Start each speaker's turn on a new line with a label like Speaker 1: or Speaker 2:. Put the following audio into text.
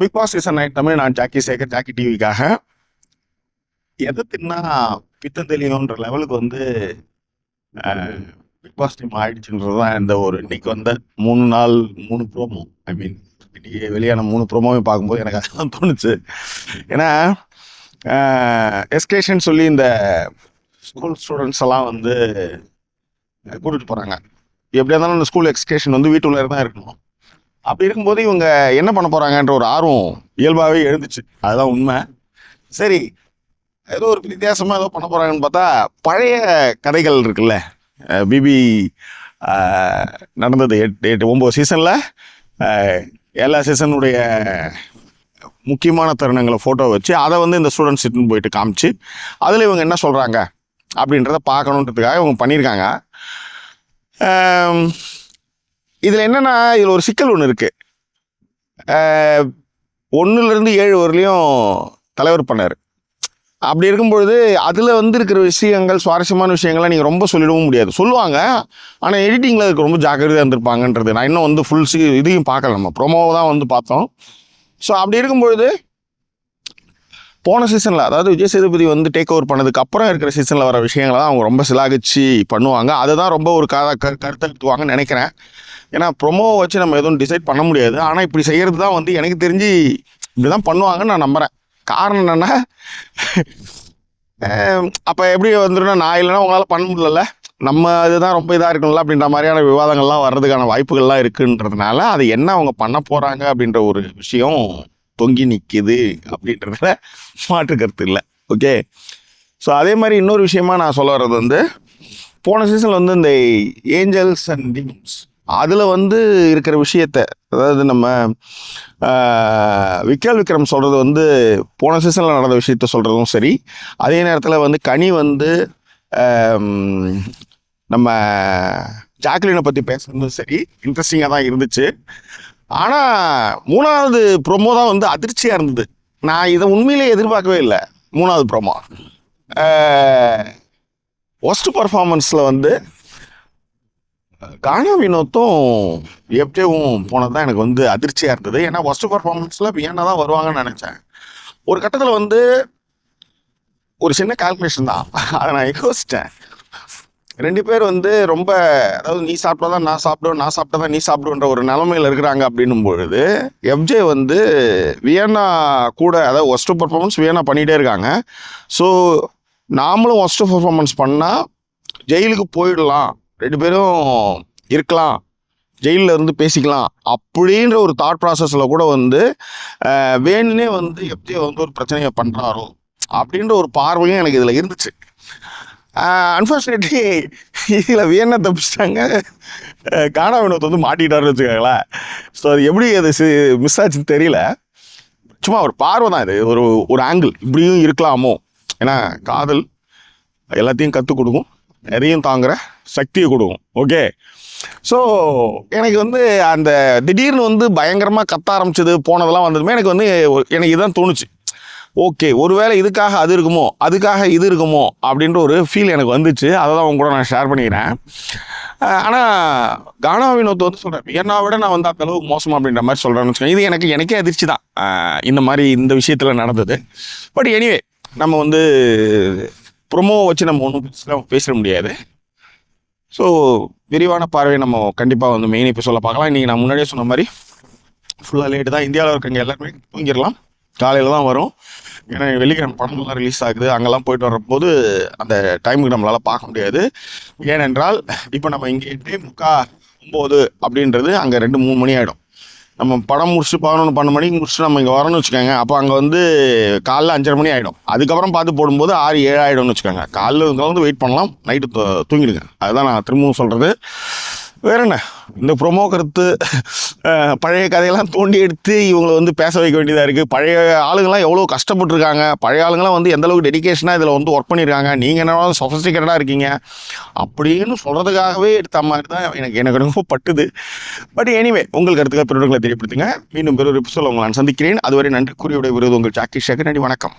Speaker 1: Bigg Boss season nine Tamil நான் Jackie Sekar Jackie டிவிக்காக. எதை தின்னா பித்தம் தெளிவுன்ற லெவலுக்கு வந்து பிக் பாஸ் டீம் ஆயிடுச்சுன்றது தான் இந்த ஒரு இன்னைக்கு வந்த மூணு நாள் மூணு ப்ரோமோ ஐ மீன் இன்னைக்கு வெளியான மூணு ப்ரோமோவை பார்க்கும்போது எனக்கு அதுதான் தோணுச்சு. ஏன்னா எஸ்கேஷன் சொல்லி இந்த ஸ்கூல் ஸ்டூடெண்ட்ஸ் எல்லாம் வந்து கூட்டிகிட்டு போகிறாங்க எப்படியா இருந்தாலும் அந்த ஸ்கூல் எக்ஸ்கேஷன் வந்து வீட்டுக்குள்ளே தான் இருக்கணும். அப்படி இருக்கும்போது இவங்க என்ன பண்ண போகிறாங்கன்ற ஒரு ஆர்வம் இயல்பாகவே எழுந்துச்சு. அதுதான் உண்மை. சரி ஏதோ ஒரு வித்தியாசமாக ஏதோ பண்ண போகிறாங்கன்னு பார்த்தா பழைய கதைகள் இருக்குல்ல பிபி நடந்தது எட்டு எட்டு ஒம்பது சீசனில் எல்லா சீசனுடைய முக்கியமான தருணங்களை ஃபோட்டோ வச்சு அதை வந்து இந்த ஸ்டூடெண்ட்ஸ் இட்டுன்னு போயிட்டு காமிச்சு அதில் இவங்க என்ன சொல்கிறாங்க அப்படின்றத பார்க்கணுன்றதுக்காக இவங்க பண்ணியிருக்காங்க. இதில் என்னென்னா இதில் ஒரு சிக்கல் ஒன்று இருக்குது ஒன்றுலேருந்து ஏழு வரலையும் தலைவர் பண்ணார். அப்படி இருக்கும்பொழுது அதில் வந்துருக்கிற விஷயங்கள் சுவாரஸ்யமான விஷயங்கள்லாம் நீங்கள் ரொம்ப சொல்லிடவும் முடியாது. சொல்லுவாங்க. ஆனால் எடிட்டிங்கில் அதுக்கு ரொம்ப ஜாக்கிரதையாக இருந்திருப்பாங்கன்றது. நான் இன்னும் வந்து ஃபுல் சி இதையும் பார்க்கல. நம்ம ப்ரொமோவை தான் வந்து பார்த்தோம். ஸோ அப்படி இருக்கும்பொழுது போன சீசனில் அதாவது விஜய் சேதுபதி வந்து டேக் ஓவர் பண்ணதுக்கு அப்புறம் இருக்கிற சீசனில் வர விஷயங்களை தான் அவங்க ரொம்ப சிலாகிச்சு பண்ணுவாங்க. அதை தான் ரொம்ப ஒரு கதை க கருத்தெடுத்துவாங்கன்னு நினைக்கிறேன். ஏன்னா ப்ரொமோவை வச்சு நம்ம எதுவும் டிசைட் பண்ண முடியாது. ஆனால் இப்படி செய்கிறது தான் வந்து எனக்கு தெரிஞ்சு இப்படி தான் பண்ணுவாங்கன்னு நான் நம்புகிறேன் காரணம் என்னென்னா அப்போ எப்படி வந்துடும்னா நான் இல்லைன்னா உங்களால் பண்ண முடியல நம்ம இதுதான் ரொம்ப இதாக இருக்கணும்ல அப்படின்ற மாதிரியான விவாதங்கள்லாம் வர்றதுக்கான வாய்ப்புகள்லாம் இருக்குன்றதுனால அது என்ன அவங்க பண்ண போகிறாங்க அப்படின்ற ஒரு விஷயம் தொங்கி நிற்கிது அப்படின்றதுல மாற்று கருத்து இல்லை. ஓகே ஸோ அதே மாதிரி இன்னொரு விஷயமா நான் சொல்ல வர்றது வந்து போன சீசனில் வந்து இந்த ஏஞ்சல்ஸ் அண்ட் டிம்ஸ் அதில் வந்து இருக்கிற விஷயத்த அதாவது நம்ம விக்கல் விக்ரம் சொல்கிறது வந்து போன சீசனில் நடந்த விஷயத்த சொல்கிறதும் சரி அதே நேரத்தில் வந்து கனி வந்து நம்ம ஜாக்லினை பற்றி பேசுகிறதும் சரி இன்ட்ரெஸ்டிங்காக தான் இருந்துச்சு. ஆனால் மூணாவது ப்ரொமோ தான் வந்து அதிர்ச்சியாக இருந்தது. நான் இதை உண்மையிலே எதிர்பார்க்கவே இல்லை மூணாவது ப்ரொமோ ஒஸ்ட் பர்ஃபார்மன்ஸில் வந்து கானா வினோத்தும் எப்படியும் போனது தான் எனக்கு வந்து அதிர்ச்சியாக இருந்தது. ஏன்னா ஒஸ்ட் பர்ஃபார்மன்ஸில் பியானா தான் வருவாங்கன்னு நினச்சேன். ஒரு கட்டத்தில் வந்து ஒரு சின்ன கால்குலேஷன் தான். அதை நான் யோசித்தேன் ரெண்டு பேர் வந்து ரொம்ப அதாவது நீ சாப்பிட்டா தான் நான் சாப்பிடுவேன் நான் சாப்பிட்டா தான் நீ சாப்பிடுன்ற ஒரு நிலமையில் இருக்கிறாங்க அப்படின்னும் பொழுது எஃப்ஜே வந்து வியன்னா கூட அதாவது ஒஸ்ட் பர்ஃபார்மன்ஸ் வியன்னா பண்ணிகிட்டே இருக்காங்க. ஸோ நாமளும் ஒஸ்ட் பர்ஃபார்மன்ஸ் பண்ணால் ஜெயிலுக்கு போயிடலாம். ரெண்டு பேரும் இருக்கலாம். ஜெயிலில் இருந்து பேசிக்கலாம். அப்படின்ற ஒரு தாட் ப்ராசஸில் கூட வந்து வேணுனே வந்து எப்படியோ வந்து ஒரு பிரச்சனையை பண்ணுறாரோ அப்படின்ற ஒரு பார்வையும் எனக்கு இதில் இருந்துச்சு. அன்ஃபார்ச்சுனேட்லி இதில் வியன்னா தப்பிச்சிட்டாங்க. காணா வினோத் வந்து மாட்டிட்டாருன்னு வச்சுக்கோங்களேன். ஸோ அது எப்படி அது மிஸ் ஆச்சுன்னு தெரியல. சும்மா ஒரு பார்வை தான் இது. ஒரு ஒரு ஆங்கிள் இப்படியும் இருக்கலாமோ? ஏன்னா காதல் எல்லாத்தையும் கற்றுக் கொடுக்கும். நிறையும் தாங்குற சக்தியை கொடுக்கும். ஓகே ஸோ எனக்கு வந்து அந்த திடீர்னு வந்து பயங்கரமாக கத்த ஆரம்பிச்சது போனதெல்லாம் வந்ததுமே எனக்கு வந்து எனக்கு இதுதான் தோணுச்சு. ஓகே ஒருவேளை இதுக்காக அது இருக்குமோ அதுக்காக இது இருக்குமோ அப்படின்ற ஒரு ஃபீல் எனக்கு வந்துச்சு. அதை தான் உங்க கூட நான் ஷேர் பண்ணிக்கிறேன். ஆனால் கானா வினோத் வந்து சொல்கிறேன் என்னை விட நான் வந்து அந்த அளவுக்கு மோசம் அப்படின்ற மாதிரி சொல்கிறேன்னு வச்சுக்கோங்க. இது எனக்கு எனக்கே அதிர்ச்சி தான். இந்த மாதிரி இந்த விஷயத்தில் நடந்தது. பட் எனிவே நம்ம வந்து ப்ரொமோ வச்சு நம்ம ஒன்றும் பேசிட முடியாது. ஸோ விரிவான பார்வை நம்ம கண்டிப்பாக வந்து மெயின் இப்போ சொல்ல பார்க்கலாம். இன்றைக்கி நான் முன்னாடியே சொன்ன மாதிரி ஃபுல்லாக லேட்டு தான். இந்தியாவில் இருக்கவங்க எல்லாருமே தூங்கிடலாம். காலையில் தான் வரும். ஏன்னா வெள்ளிக்கிழமை படம்லாம் ரிலீஸ் ஆகுது. அங்கெல்லாம் போயிட்டு வரும்போது அந்த டைமுக்கு நம்மளால் பார்க்க முடியாது. ஏனென்றால் இப்போ நம்ம இங்கே எட்டு முக்கா ஒம்பது அப்படின்றது அங்கே ரெண்டு மூணு மணி ஆகிடும் நம்ம படம் முடிச்சுட்டு பதினொன்று பன்னெண்டு மணிக்கு முடிச்சுட்டு நம்ம இங்கே வரணும்னு வச்சுக்கோங்க. அப்போ அங்கே வந்து காலைல அஞ்சரை மணி ஆகிடும் அதுக்கப்புறம் பார்த்து போடும்போது ஆறு ஏழு ஆகிடும்னு வச்சுக்கோங்க. காலைல வந்து வெயிட் பண்ணலாம். நைட்டு தூங்கிடுங்க. அதுதான் நான் திரும்பவும் சொல்கிறது வேற என்ன? இந்த ப்ரொமோ கருத்து பழைய கதையெல்லாம் தோண்டி எடுத்து இவங்களை வந்து பேச வைக்க வேண்டியதாக இருக்குது பழைய ஆளுங்கள்லாம் எவ்வளோ கஷ்டப்பட்டுருக்காங்க. பழைய ஆளுங்களாம் வந்து எந்தளவுக்கு டெடிக்கேஷனாக இதில் வந்து ஒர்க் பண்ணியிருக்காங்க நீங்கள் என்ன சொஃபஸ்டிகேட்டடாக இருக்கீங்க? அப்படின்னு சொல்கிறதுக்காகவே எடுத்த மாதிரி தான் எனக்கு எனக்கு ரொம்ப பட்டுது. பட் எனிவே உங்கள் கருத்துக்கள் பிறர்களை தெரியப்படுத்துங்க. மீண்டும் பிறர் சொல்ல உங்களை நான் சந்திக்கிறேன். அதுவரை நன்றி. கூறியுடைய விருது உங்கள் ஜாக்கி சேகர் நன்றி. வணக்கம்.